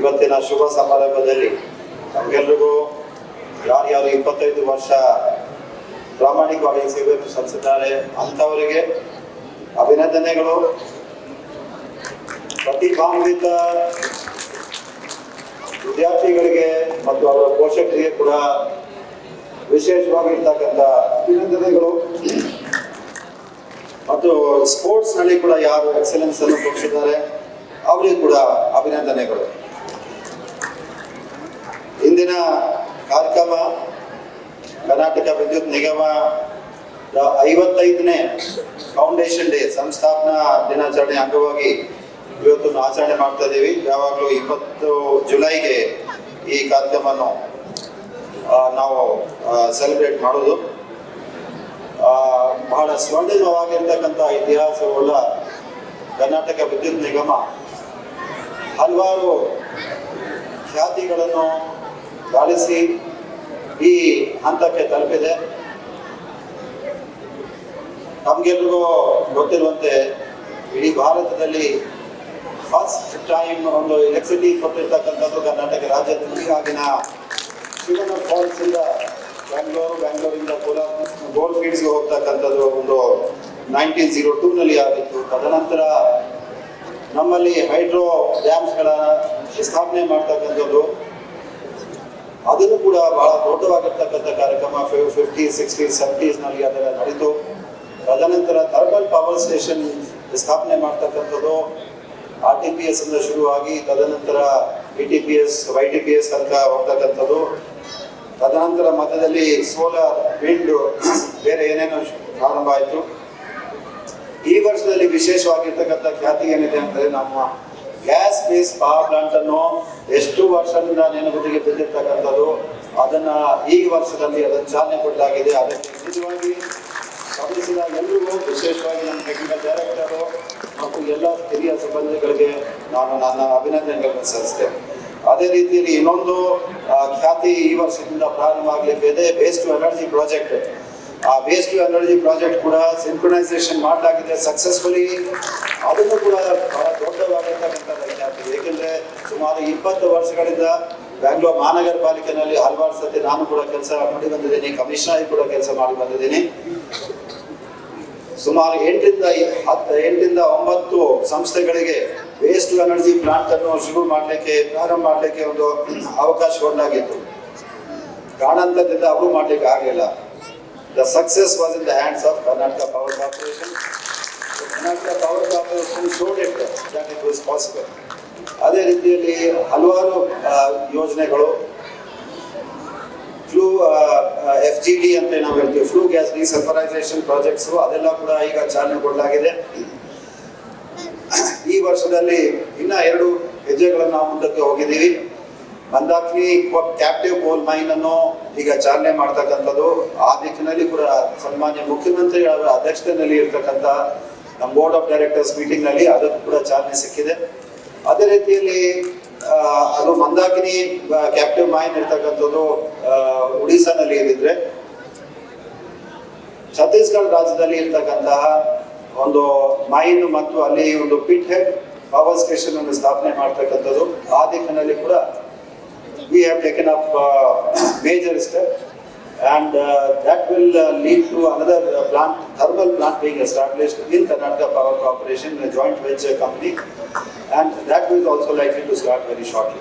ಇವತ್ತಿನ ಶುಭ ಸಮಾರಂಭದಲ್ಲಿ ನಮಗೆಲ್ರಿಗೂ ಯಾರ್ಯಾರು ಇಪ್ಪತ್ತೈದು ವರ್ಷ ಪ್ರಾಮಾಣಿಕವಾಗಿ ಸೇವೆ ಸಲ್ಲಿಸಿದ್ದಾರೆ ಅಂಥವರಿಗೆ ಅಭಿನಂದನೆಗಳು. ಪ್ರತಿಭಾನ್ವಿತ ವಿದ್ಯಾರ್ಥಿಗಳಿಗೆ ಮತ್ತು ಅವರ ಪೋಷಕರಿಗೆ ಕೂಡ ವಿಶೇಷವಾಗಿರ್ತಕ್ಕಂಥ ಅಭಿನಂದನೆಗಳು. ಮತ್ತು ಸ್ಪೋರ್ಟ್ಸ್ನಲ್ಲಿ ಕೂಡ ಯಾರು ಎಕ್ಸಲೆನ್ಸ್ ಅನ್ನು ತೋರಿಸಿದ್ದಾರೆ ಅವರಿಗೆ ಕೂಡ ಅಭಿನಂದನೆಗಳು. ಇಂದಿನ ಕಾರ್ಯಕ್ರಮ, ಕರ್ನಾಟಕ ವಿದ್ಯುತ್ ನಿಗಮ ಐವತ್ತೈದನೇ ಫೌಂಡೇಶನ್ ಡೇ ಸಂಸ್ಥಾಪನಾ ದಿನಾಚರಣೆ ಅಂಗವಾಗಿ ಇವತ್ತು ಆಚರಣೆ ಮಾಡ್ತಾ ಇದ್ದೀವಿ ಯಾವಾಗಲೂ ಇಪ್ಪತ್ತು ಜುಲೈಗೆ ಈ ಕಾರ್ಯಕ್ರಮವನ್ನು ನಾವು ಸೆಲೆಬ್ರೇಟ್ ಮಾಡೋದು ಬಹಳ ಸ್ವರ್ಣಿಮವಾಗಿರ್ತಕ್ಕಂಥ ಇತಿಹಾಸವುಳ್ಳ ಕರ್ನಾಟಕ ವಿದ್ಯುತ್ ನಿಗಮ ಹಲವಾರು ಖ್ಯಾತಿಗಳನ್ನು ಗಳಿಸಿ ಈ ಹಂತಕ್ಕೆ ತಲುಪಿದೆ. ನಮಗೆಲ್ರಿಗೂ ಗೊತ್ತಿರುವಂತೆ ಇಡೀ ಭಾರತದಲ್ಲಿ ಫಸ್ಟ್ ಟೈಮ್ ಒಂದು ಎಲೆಕ್ಟ್ರಿಸಿಟಿ ಕೊಟ್ಟಿರ್ತಕ್ಕಂಥದ್ದು ಕರ್ನಾಟಕ ರಾಜ್ಯದಲ್ಲಿ ಆಗಿನ ಫಾಲ್ಸ್ ಇಂದ ಬ್ಯಾಂಗ್ಳೂರು ಬ್ಯಾಂಗ್ಳೂರಿಂದ ಕೋಲಾರ ಗೋಲ್ಡ್ ಫೀಲ್ಡ್ಸ್ಗೆ ಹೋಗ್ತಕ್ಕಂಥದ್ದು ಒಂದು ನೈನ್ಟೀನ್ ಜೀರೋ ಟೂನಲ್ಲಿ ಆಗಿತ್ತು. ತದನಂತರ ನಮ್ಮಲ್ಲಿ ಹೈಡ್ರೋ ಡ್ಯಾಮ್ಸ್ಗಳ ಸ್ಥಾಪನೆ ಮಾಡ್ತಕ್ಕಂಥದ್ದು ಅದನ್ನು ಕೂಡ ಬಹಳ ದೊಡ್ಡವಾಗಿರ್ತಕ್ಕಂಥ ಕಾರ್ಯಕ್ರಮ ಫಿಫ್ಟಿ, ಸಿಕ್ಸ್ಟಿ ಸೆವೆಂಟೀಸ್ನಲ್ಲಿ ಅದೆಲ್ಲ ನಡೀತು. ತದನಂತರ ಥರ್ಮಲ್ ಪವರ್ ಸ್ಟೇಷನ್ ಸ್ಥಾಪನೆ ಮಾಡ್ತಕ್ಕಂಥದ್ದು ಆರ್ ಟಿ ಪಿ ಎಸ್ ಶುರುವಾಗಿ ತದನಂತರ B T P S Y T P S ಅಂತ ಹೋಗ್ತಕ್ಕಂಥದ್ದು. ತದನಂತರ ಮಧ್ಯದಲ್ಲಿ ಸೋಲಾರ್ ವಿಂಡ್ ಬೇರೆ ಏನೇನೋ ಪ್ರಾರಂಭ ಆಯಿತು. ಈ ವರ್ಷದಲ್ಲಿ ವಿಶೇಷವಾಗಿರ್ತಕ್ಕಂಥ ಖ್ಯಾತಿ ಏನಿದೆ ಅಂದರೆ ನಮ್ಮ ಗ್ಯಾಸ್ ಬೇಸ್ ಪವರ್ ಪ್ಲಾಂಟ್ ಅನ್ನು ಎಷ್ಟು ವರ್ಷದಿಂದ ನೆನಪಿಗೆ ಬಿದ್ದಿರ್ತಕ್ಕಂಥದ್ದು ಅದನ್ನ ಈ ವರ್ಷದಲ್ಲಿ ಅದನ್ನು ಚಾಲನೆ ಕೊಡಲಾಗಿದೆ. ಅದಕ್ಕೆ ನಿಜವಾಗಿ ಸ್ಪಂದಿಸಿದ ಎಲ್ಲರಿಗೂ, ವಿಶೇಷವಾಗಿ ನಮ್ಮ ಟೆಕ್ನಿಕಲ್ ಡೈರೆಕ್ಟರು ಮತ್ತು ಎಲ್ಲ ಹಿರಿಯ ಸಿಬ್ಬಂದಿಗಳಿಗೆ ನಾನು ನನ್ನ ಅಭಿನಂದನೆಗಳನ್ನು ಸಲ್ಲಿಸ್ತೇನೆ. ಅದೇ ರೀತಿಯಲ್ಲಿ ಇನ್ನೊಂದು ಖ್ಯಾತಿ ಈ ವರ್ಷದಿಂದ ಪ್ರಾರಂಭ ಆಗಲಿಕ್ಕೆ ಇದೆ ಬೇಸ್ ಟು ಎನರ್ಜಿ ಪ್ರಾಜೆಕ್ಟ್ ಆ ವೇಸ್ಟ್ ಟು ಎನರ್ಜಿ ಪ್ರಾಜೆಕ್ಟ್ ಕೂಡ ಸಿಂಕ್ರನೈಸೇಷನ್ ಮಾಡಲಾಗಿದೆ ಸಕ್ಸಸ್ಫುಲಿ ಅದನ್ನು ಕೂಡ ಬಹಳ ಏಕೆಂದರೆ ಸುಮಾರು ಇಪ್ಪತ್ತು ವರ್ಷಗಳಿಂದ ಬ್ಯಾಂಗ್ಳೂರ್ ಮಹಾನಗರ ಪಾಲಿಕೆನಲ್ಲಿ ಹಲವಾರು ಸತಿ ನಾನು ಕೂಡ ಕೆಲಸ ಮಾಡಿ ಬಂದಿದ್ದೀನಿ, ಕಮಿಷನರ್ ಕೂಡ ಕೆಲಸ ಮಾಡಿ ಬಂದಿದ್ದೀನಿ. ಸುಮಾರು ಎಂಟರಿಂದ ಹತ್ತು ಎಂಟರಿಂದ ಒಂಬತ್ತು ಸಂಸ್ಥೆಗಳಿಗೆ ವೇಸ್ಟ್ ಎನರ್ಜಿ ಪ್ಲಾಂಟ್ ಅನ್ನು ಶುರು ಮಾಡಲಿಕ್ಕೆ, ಪ್ರಾರಂಭ ಮಾಡಲಿಕ್ಕೆ ಒಂದು ಅವಕಾಶ ಕೊಡಲಾಗಿತ್ತು ಕಾರಣಾಂತರದಿಂದ ಅವರು ಮಾಡಲಿಕ್ಕೆ ಆಗಲಿಲ್ಲ. The success was in the hands of Karnataka Power Corporation Karnataka Power Corporation it that it was possible ಅದೇ ರೀತಿಯಲ್ಲಿ ಹಲವಾರು ಯೋಜನೆಗಳು. ಫ್ಲೂ ಎಫ್ ಜಿ ಡಿ ಅಂತ ನಾವು ಹೇಳ್ತೀವಿ. ಫ್ಲೂ ಗ್ಯಾಸ್ ಡಿಸಲ್ಫರೈಸೇಷನ್ ಪ್ರಾಜೆಕ್ಟ್ಸ್, ಅದೆಲ್ಲ ಕೂಡ ಈಗ ಚಾಲನೆಗೊಳ್ಳಲಾಗಿದೆ. ಈ ವರ್ಷದಲ್ಲಿ ಇನ್ನ ಎರಡು ಹೆಜ್ಜೆಗಳನ್ನು ನಾವು ಮುಂದಕ್ಕೆ ಹೋಗಿದ್ದೀವಿ. ಮಂದಾಕ್ನಿ ಕ್ಯಾಪ್ಟಿವ್ ಕೋಲ್ ಮೈನ್ ಅನ್ನು ಈಗ ಚಾಲನೆ ಮಾಡ್ತಕ್ಕಂಥದ್ದು. ಆ ದಿಕ್ಕಿನಲ್ಲಿ ಕೂಡ ಸನ್ಮಾನ್ಯ ಮುಖ್ಯಮಂತ್ರಿಗಳ ಅಧ್ಯಕ್ಷತೆಯಲ್ಲಿ ಇರ್ತಕ್ಕಂಥ ನಮ್ಮ ಬೋರ್ಡ್ ಆಫ್ ಡೈರೆಕ್ಟರ್ಸ್ ಮೀಟಿಂಗ್ನಲ್ಲಿ ಅದಕ್ಕೂ ಕೂಡ ಚಾಲನೆ ಸಿಕ್ಕಿದೆ. ಅದೇ ರೀತಿಯಲ್ಲಿ ಅದು ಮಂದಾಕಿನಿ ಕ್ಯಾಪ್ಟಿವ್ ಮೈನ್ ಇರ್ತಕ್ಕಂಥದ್ದು ಒಡಿಸ್ಸಾನಲ್ಲಿ ಇದ್ದಿದ್ರೆ, ಛತ್ತೀಸ್ಗಢ ರಾಜ್ಯದಲ್ಲಿ ಇರ್ತಕ್ಕಂತಹ ಒಂದು ಮೈನ್ ಮತ್ತು ಅಲ್ಲಿ ಒಂದು ಪಿಟ್ ಹೆಡ್ ಪವರ್ ಸ್ಟೇಷನ್ ಅನ್ನು ಸ್ಥಾಪನೆ ಮಾಡ್ತಕ್ಕಂಥದ್ದು, ಆ ದಿಕ್ಕಿನಲ್ಲಿ ಕೂಡ we have taken up major step and uh, that will uh, lead to another uh, plant, thermal plant being established in Karnataka Power Corporation, a joint venture company, and that will also likely to start very shortly.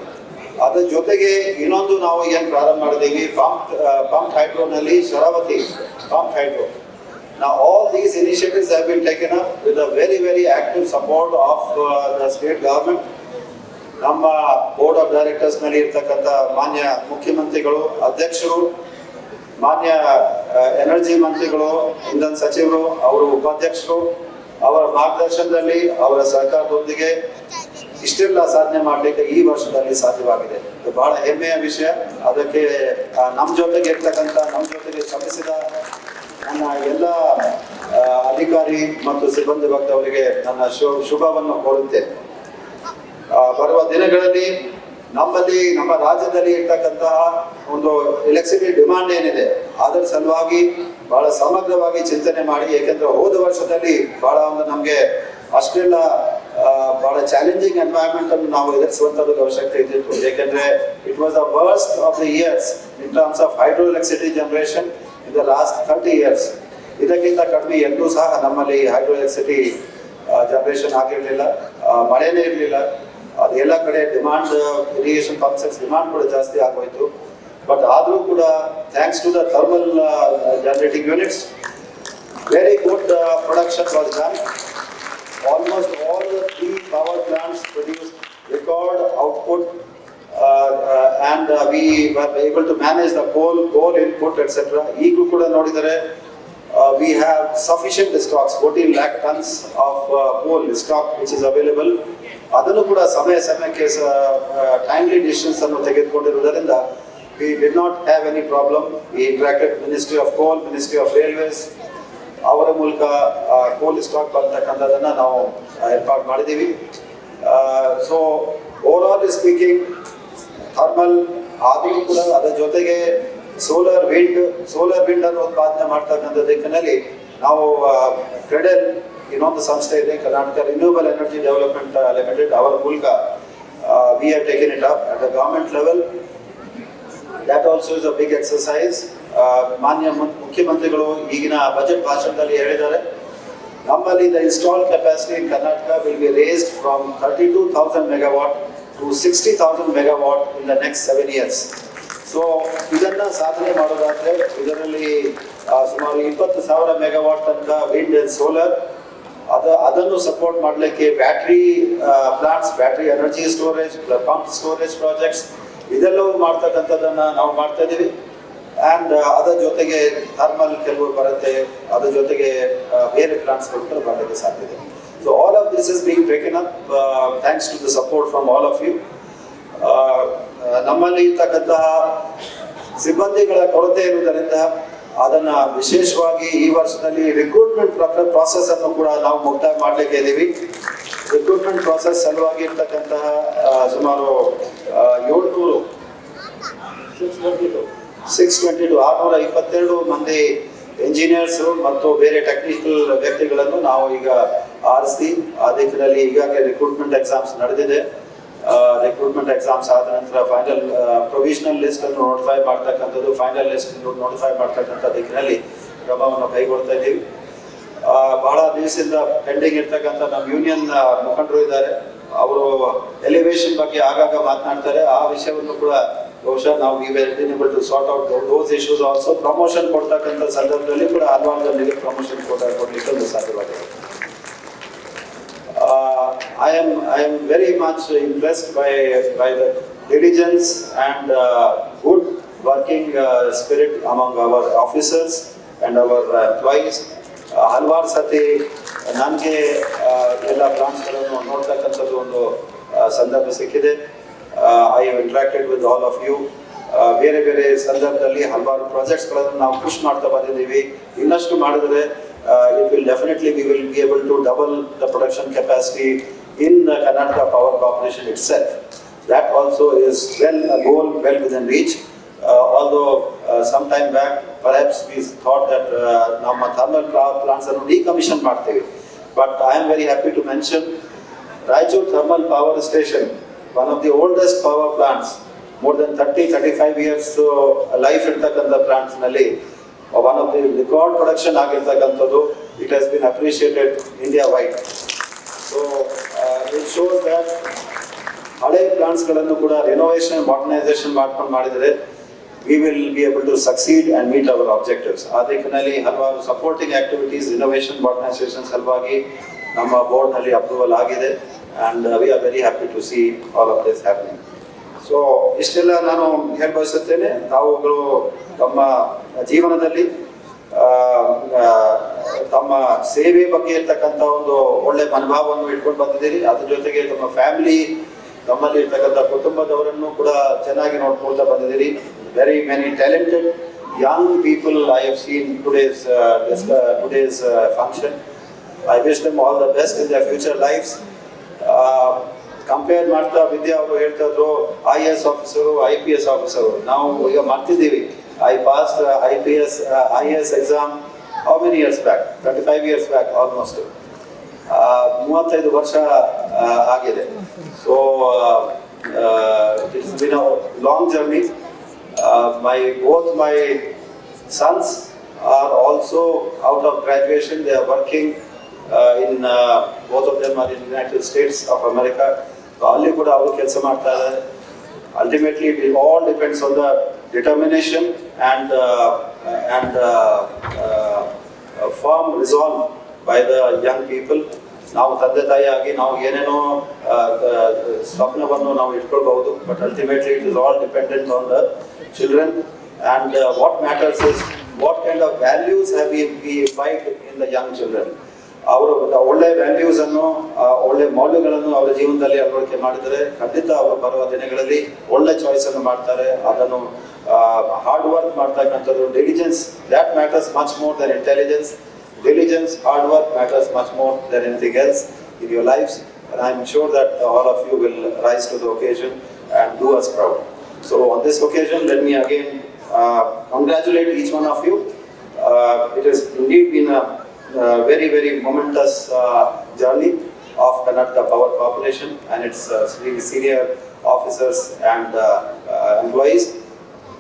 ಅದರ ಜೊತೆಗೆ ಇನ್ನೊಂದು ನಾವು ಏನು ಪ್ರಾರಂಭ ಮಾಡಿದ್ದೀವಿ pump pump ಹೈಡ್ರೋನಲ್ಲಿ Sharavathi pump hydro Now, all these initiatives have been taken up with a very, very active support of uh, the state government. ನಮ್ಮ board of ಡೈರೆಕ್ಟರ್ಸ್ನಲ್ಲಿ ಇರ್ತಕ್ಕಂಥ ಮಾನ್ಯ ಮುಖ್ಯಮಂತ್ರಿಗಳು ಅಧ್ಯಕ್ಷರು ಮಾನ್ಯ ಎನರ್ಜಿ ಮಂತ್ರಿಗಳು, ಇಂಧನ ಸಚಿವರು, ಅವರು ಉಪಾಧ್ಯಕ್ಷರು, ಅವರ ಮಾರ್ಗದರ್ಶನದಲ್ಲಿ, ಅವರ ಸರ್ಕಾರದೊಂದಿಗೆ ಇಷ್ಟೆಲ್ಲ ಸಾಧನೆ ಮಾಡಲಿಕ್ಕೆ ಈ ವರ್ಷದಲ್ಲಿ ಸಾಧ್ಯವಾಗಿದೆ. ಇದು ಬಹಳ ಹೆಮ್ಮೆಯ ವಿಷಯ. ಅದಕ್ಕೆ ನಮ್ಮ ಜೊತೆಗೆ ಇರ್ತಕ್ಕಂಥ ನಮ್ಮ ಜೊತೆಗೆ ಶ್ರಮಿಸಿದ ನನ್ನ ಎಲ್ಲ ಅಧಿಕಾರಿ ಮತ್ತು ಸಿಬ್ಬಂದಿ ವರ್ಗದವರಿಗೆ ನನ್ನ ಶುಭವನ್ನು ಕೋರುತ್ತೇನೆ. ಬರುವ ದಿನಗಳಲ್ಲಿ ನಮ್ಮಲ್ಲಿ, ನಮ್ಮ ರಾಜ್ಯದಲ್ಲಿ ಇರ್ತಕ್ಕಂತಹ ಒಂದು ಎಲೆಕ್ಟ್ರಿಸಿಟಿ ಡಿಮಾಂಡ್ ಏನಿದೆ, ಅದರ ಸಲುವಾಗಿ ಬಹಳ ಸಮಗ್ರವಾಗಿ ಚಿಂತನೆ ಮಾಡಿ, ಏಕೆಂದ್ರೆ ಹೋದ ವರ್ಷದಲ್ಲಿ ಬಹಳ ಒಂದು ನಮಗೆ ಅಷ್ಟೆಲ್ಲ ಬಹಳ ಚಾಲೆಂಜಿಂಗ್ ಎನ್ವೈರನ್ಮೆಂಟ್ ಅನ್ನು ನಾವು ಎದುರಿಸುವಂತದ್ದು ಅವಶ್ಯಕತೆ ಇದ್ದಿತ್ತು ಯಾಕೆಂದ್ರೆ it was the worst of the years in terms of hydro electricity generation in the last thirty years ಇದಕ್ಕಿಂತ ಕಡಿಮೆ ಎಲ್ಲೂ ಸಹ ನಮ್ಮಲ್ಲಿ ಹೈಡ್ರೋ ಎಲೆಕ್ಟ್ರಿಸಿಟಿ ಜನರೇಷನ್ ಆಗಿರಲಿಲ್ಲ. ಮಳೆನೇ ಇರಲಿಲ್ಲ. ಅದೆಲ್ಲ ಕಡೆ ಡಿಮಾಂಡ್ ಕ್ರಿಯೇಷನ್ ಪಂಪ್ಸೆಟ್ಸ್ ಡಿಮಾಂಡ್ ಕೂಡ ಜಾಸ್ತಿ ಆಗೋಯ್ತು. ಬಟ್ ಆದರೂ ಕೂಡ thanks to the thermal generating units very good production was done almost all three power plants produce record output and we were able to manage the coal coal input etcetera ಈಗೂ ಕೂಡ ನೋಡಿದರೆ we have sufficient stocks fourteen lakh tons of coal stock which is available ಅದನ್ನು ಕೂಡ ಸಮಯ ಸಮಯಕ್ಕೆ timely decisions ಅನ್ನು ತೆಗೆದುಕೊಂಡಿರುವುದರಿಂದ we did not have any problem. We interacted Ministry of Coal, Ministry of Railways, ಅವರ ಮೂಲಕ ಕೋಲ್ ಸ್ಟಾಕ್ ಬರ್ತಕ್ಕಂಥದ್ದನ್ನ ನಾವು ಏರ್ಪಾಡು ಮಾಡಿದ್ದೀವಿ so overall speaking thermal ಆದರೂ ಕೂಡ ಅದರ ಜೊತೆಗೆ ಸೋಲಾರ್ ವಿಂಡ್ ಸೋಲಾರ್ ವಿಂಡ್ ಅನ್ನು ಉತ್ಪಾದನೆ ಮಾಡ್ತಕ್ಕಂಥ ದಿಕ್ಕಿನಲ್ಲಿ ನಾವು ಕ್ರೆಡೆಲ್ ಇನ್ನೊಂದು ಸಂಸ್ಥೆ ಇದೆ Karnataka Renewable Energy Development Limited ಅವರ ಮೂಲಕ we are taken it up at the government level that also is a big. Uh, ಮಾನ್ಯ ಮುನ್- ಮುಖ್ಯಮಂತ್ರಿಗಳು ಈಗಿನ ಬಜೆಟ್ ಭಾಷಣದಲ್ಲಿ ಹೇಳಿದ್ದಾರೆ. ನಮ್ಮಲ್ಲಿ the install capacity in Karnataka will be raised from thirty two thousand megawatt to sixty thousand megawatt in the next seven years so ಇದನ್ನು ಸಾಧನೆ ಮಾಡೋದಾದರೆ ಇದರಲ್ಲಿ ಆ, ಸುಮಾರು ಇಪ್ಪತ್ತು ಸಾವಿರ ಮೆಗಾವಾಟ್ ತನಕ ವಿಂಡ್ ಅಂಡ್ ಸೋಲಾರ್ ಅದ, ಅದನ್ನು ಸಪೋರ್ಟ್ ಮಾಡಲಿಕ್ಕೆ battery plants battery energy storage pump storage projects ಇದೆಲ್ಲವೂ ಮಾಡ್ತಕ್ಕಂಥದ್ದನ್ನು ನಾವು ಮಾಡ್ತಾ ಇದ್ದೀವಿ. ಆ್ಯಂಡ್ ಅದರ ಜೊತೆಗೆ ಥರ್ಮಲ್ ಕೆಲವು ಬರುತ್ತೆ ಅದರ ಜೊತೆಗೆ ಬೇರೆ ಪ್ಲಾಂಟ್ಸ್ಗಳು ಕೂಡ ಸಾಧ್ಯ ಇದೆ. So all of this is being taken up thanks to the support from all of you ನಮ್ಮಲ್ಲಿ ಇರ್ತಕ್ಕಂತಹ ಸಿಬ್ಬಂದಿಗಳ ಕೊರತೆ ಇರುವುದರಿಂದ ಅದನ್ನ ವಿಶೇಷವಾಗಿ ಈ ವರ್ಷದಲ್ಲಿ ರಿಕ್ರೂಟ್ಮೆಂಟ್ ಪ್ರಾಸೆಸ್ ಅನ್ನು ಕೂಡ ನಾವು ಮುಕ್ತಾಯ ಮಾಡ್ಲಿಕ್ಕೆ ಇದ್ದೀವಿ. ರಿಕ್ರೂಟ್ಮೆಂಟ್ ಪ್ರಾಸೆಸ್ ಸಲುವಾಗಿ ಇರ್ತಕ್ಕಂತಹ ಸುಮಾರು ಏಳ್ನೂರು ಸಿಕ್ಸ್ ಟ್ವೆಂಟಿ ಟು ಆರ್ನೂರ ಇಪ್ಪತ್ತೆರಡು ಮಂದಿ ಇಂಜಿನಿಯರ್ಸ್ ಮತ್ತು ಬೇರೆ ಟೆಕ್ನಿಕಲ್ ವ್ಯಕ್ತಿಗಳನ್ನು ನಾವು ಈಗ ಆರಿಸಿ ಆ ದಿಕ್ಕಿನಲ್ಲಿ ಈಗಾಗಲೇ ರಿಕ್ರೂಟ್ಮೆಂಟ್ ಎಕ್ಸಾಮ್ಸ್ ನಡೆದಿದೆ. ರಿಕ್ರೂಟ್ಮೆಂಟ್ ಎಕ್ಸಾಮ್ಸ್ ಆದ ನಂತರ ಫೈನಲ್ ಪ್ರೊವಿಷನಲ್ ಲಿಸ್ಟ್ ಅನ್ನು ನೋಟಿಫೈ ಮಾಡ್ತಕ್ಕಂಥದ್ದು ಫೈನಲ್ ಲಿಸ್ಟ್ ನೋಟಿಫೈ ಮಾಡ್ತಕ್ಕಂಥ ದಿಕ್ಕಿನಲ್ಲಿ ಕ್ರಮವನ್ನು ಕೈಗೊಳ್ತಾ ಇದ್ದೀವಿ. ಬಹಳ ದಿವಸದಿಂದ ಪೆಂಡಿಂಗ್ ಇರ್ತಕ್ಕಂಥ ನಮ್ಮ ಯೂನಿಯನ್ ಮುಖಂಡರು ಇದ್ದಾರೆ. ಅವರು ಎಲಿವೇಶನ್ ಬಗ್ಗೆ ಆಗಾಗ ಮಾತನಾಡ್ತಾರೆ. ಆ ವಿಷಯವನ್ನು ಕೂಡ ಬಹುಶಃ ನಾವು to sort out those issues also promotion ಕೊಡ್ತಕ್ಕಂಥ ಸಂದರ್ಭದಲ್ಲಿ ಕೂಡ ಹಲವಾರು ಪ್ರಮೋಷನ್ ಕೊಡ ಕೊಡ್ಲಿಕ್ಕೆ ಒಂದು ಸಾಧ್ಯವಾಗಿದೆ uh, I am I am very much impressed by by the diligence and uh, good working uh, spirit among our officers and our employees. Uh, ಹಲವಾರು ಸತಿ ನನಗೆ ಎಲ್ಲ ಪ್ಲಾನ್ಸ್ಗಳನ್ನು ನೋಡ್ತಕ್ಕಂಥದ್ದು ಒಂದು ಸಂದರ್ಭ ಸಿಕ್ಕಿದೆ. I have interacted with all of you ಬೇರೆ ಬೇರೆ ಸಂದರ್ಭದಲ್ಲಿ ಹಲವಾರು ಪ್ರಾಜೆಕ್ಟ್ಸ್ಗಳನ್ನು ನಾವು ಪುಷ್ ಮಾಡ್ತಾ ಬಂದಿದ್ದೀವಿ. ಇನ್ನಷ್ಟು ಮಾಡಿದ್ರೆ it will definitely we will be able to double the production capacity in the Karnataka power corporation itself that also is well goal well within reach although some time back perhaps we thought that ನಮ್ಮ thermal plants ಅನ್ನು decommission ಮಾಡ್ತೇವೆ but I am very happy to mention Raichur thermal power station one of the oldest power plants more than thirty thirty five years life ಇರ್ತಕ್ಕಂಥ ಪ್ಲಾಂಟ್ಸ್ನಲ್ಲಿ one of the record production ಆಗಿರ್ತಕ್ಕಂಥದ್ದು it has been appreciated India wide so It shows that ಹಳೆ ಪ್ಲಾಂಟ್ಸ್ಗಳನ್ನು ಕೂಡ renovation modernisation ಮಾಡ್ಕೊಂಡು ಮಾಡಿದರೆ we will be able to succeed and meet our objectives ಆ ದಿಕ್ಕಿನಲ್ಲಿ ಹಲವಾರು ಸಪೋರ್ಟಿಂಗ್ ಆಕ್ಟಿವಿಟೀಸ್ ರಿನೋವೇಷನ್ ಮಾಡರ್ನೈಸೇಷನ್ ಸಲುವಾಗಿ ನಮ್ಮ ಬೋರ್ಡ್ನಲ್ಲಿ ಅಪ್ರೂವಲ್ ಆಗಿದೆ. And we are very happy to see all of this happening so ಇಷ್ಟೆಲ್ಲ ನಾನು ಹೇಳ ಬಯಸುತ್ತೇನೆ. ತಾವುಗಳು ತಮ್ಮ ಜೀವನದಲ್ಲಿ ತಮ್ಮ ಸೇವೆ ಬಗ್ಗೆ ಇರ್ತಕ್ಕಂಥ ಒಂದು ಒಳ್ಳೆ ಮನೋಭಾವವನ್ನು ಇಟ್ಕೊಂಡು ಬಂದಿದ್ದೀರಿ. ಅದ್ರ ಜೊತೆಗೆ ತಮ್ಮ ಫ್ಯಾಮಿಲಿ, ನಮ್ಮಲ್ಲಿ ಇರ್ತಕ್ಕಂಥ ಕುಟುಂಬದವರನ್ನು ಕೂಡ ಚೆನ್ನಾಗಿ ನೋಡ್ಕೊಳ್ತಾ ಬಂದಿದ್ದೀರಿ. Very many talented young people I have seen today's today's function I wish them all the best in the future lives compare ಮಾಡ್ತಾ ವಿದ್ಯಾ ಅವರು ಹೇಳ್ತಾ ಇದ್ರು I S officer I P S officer ನಾವು ಈಗ ಮಾಡ್ತಿದ್ದೀವಿ I pass I P S I S exam how many years back thirty five years back almost ಮೂವತ್ತೈದು ವರ್ಷ ಆಗಿದೆ. So it's been a long journey my both my sons are also out of graduation. They are working uh, in uh, both of them are in United States of America. So, ಅಲ್ಲಿ ಕೂಡ ಅವರು ಕೆಲಸ ಮಾಡ್ತಾ ಇದ್ದಾರೆ. Ultimately it all depends on the determination and and firm resolve by the young people ನಾವು ತಂದೆ ತಾಯಿಯಾಗಿ ನಾವು ಏನೇನೋ ಸ್ವಪ್ನವನ್ನು ನಾವು ಇಟ್ಕೊಳ್ಬಹುದು but ultimately it is all dependent on the children and what matters is what kind of values have we fight in the young children ಅವರು ಒಳ್ಳೆ values ಅನ್ನು ಒಳ್ಳೆ ಮೌಲ್ಯಗಳನ್ನು ಅವರ ಜೀವನದಲ್ಲಿ ಅಳವಡಿಕೆ ಮಾಡಿದರೆ ಖಂಡಿತ ಅವರು ಬರುವ ದಿನಗಳಲ್ಲಿ ಒಳ್ಳೆ ಚಾಯ್ಸ್ ಅನ್ನು ಮಾಡ್ತಾರೆ. ಅದನ್ನು ಹಾರ್ಡ್ ವರ್ಕ್ ಮಾಡ್ತಕ್ಕಂಥದ್ದು diligence that matters much more than intelligence diligence, hard work matters much more than anything else in your lives. And I'm sure that all of you will rise to the occasion and do us proud. So on this occasion, let me again uh, congratulate each one of you. Uh, it has indeed been a, uh very, very momentous uh, journey of Karnataka Power Corporation and its uh, really senior officers and uh, uh, employees.